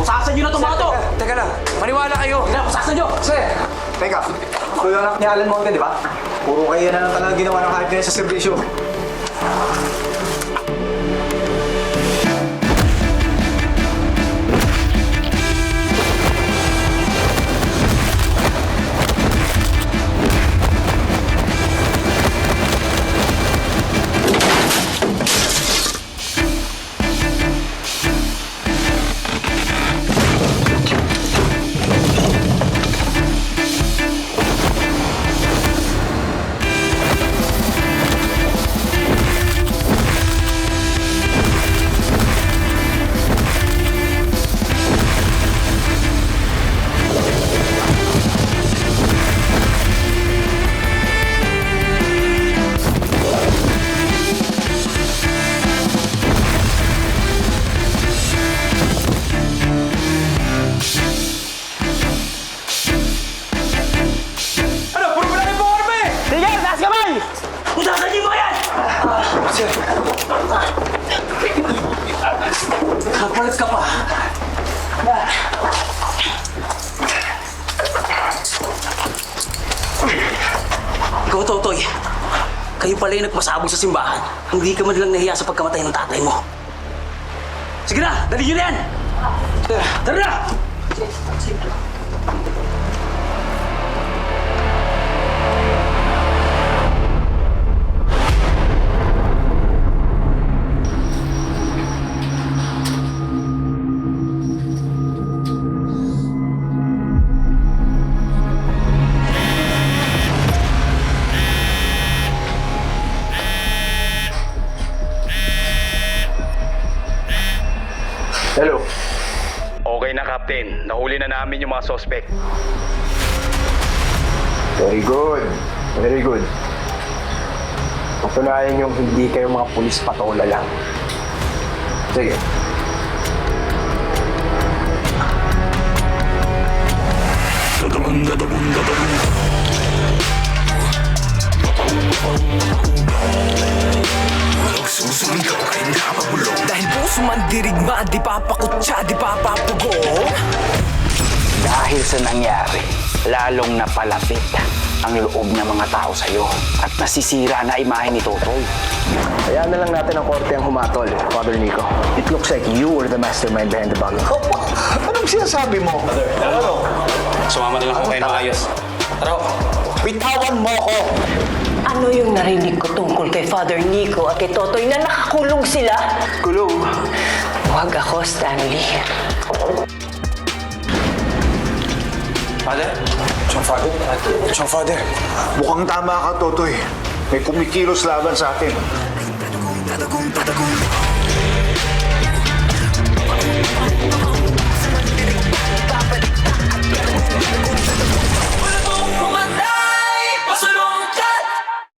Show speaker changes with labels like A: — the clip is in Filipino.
A: Pusasan nyo na itong mga to!
B: Teka lang, maniwala kayo.
A: Tara, pusasan nyo!
C: Sir, teka. Kuya anak ni Alan Monte, di ba? Puro kayo na lang talaga ginawa ng hype niya sa serbisyo.
A: Kapalit ka pa. Ikaw, Totoy. Kayo pala yung nagpasabog sa simbahan. Hindi ka man lang nahiya sa pagkamatay ng tatay mo. Sige na, dali na yan! Tara na!
C: Hello.
D: Okay na, Captain. Nahuli na namin yung mga suspect.
C: Very good. Very good. Patunayan yung hindi kayo mga pulis patola lang. Sige.
B: Dahil puso man dirigma, di papakutsa, di papapugong.
E: Dahil sa nangyari, lalong napalapit ang loob ng mga tao sa'yo at nasisira na imahe ni Totoy.
C: Kaya na lang natin ang korte ang humatol, Father Nico. It looks like you were the mastermind behind the bug. Anong sinasabi mo?
D: Sumama na lang ako kayo ng ayos.
C: Bitawan mo ako!
F: Ano yung narinig ko tungkol kay Father Nico at kay Totoy na nakakulong sila?
C: Kulong.
F: Huwag ako, Stanley.
B: Father?
C: Siyang father? Siyang father.
G: Mukhang tama ka, Totoy. May kumikilos laban sa atin.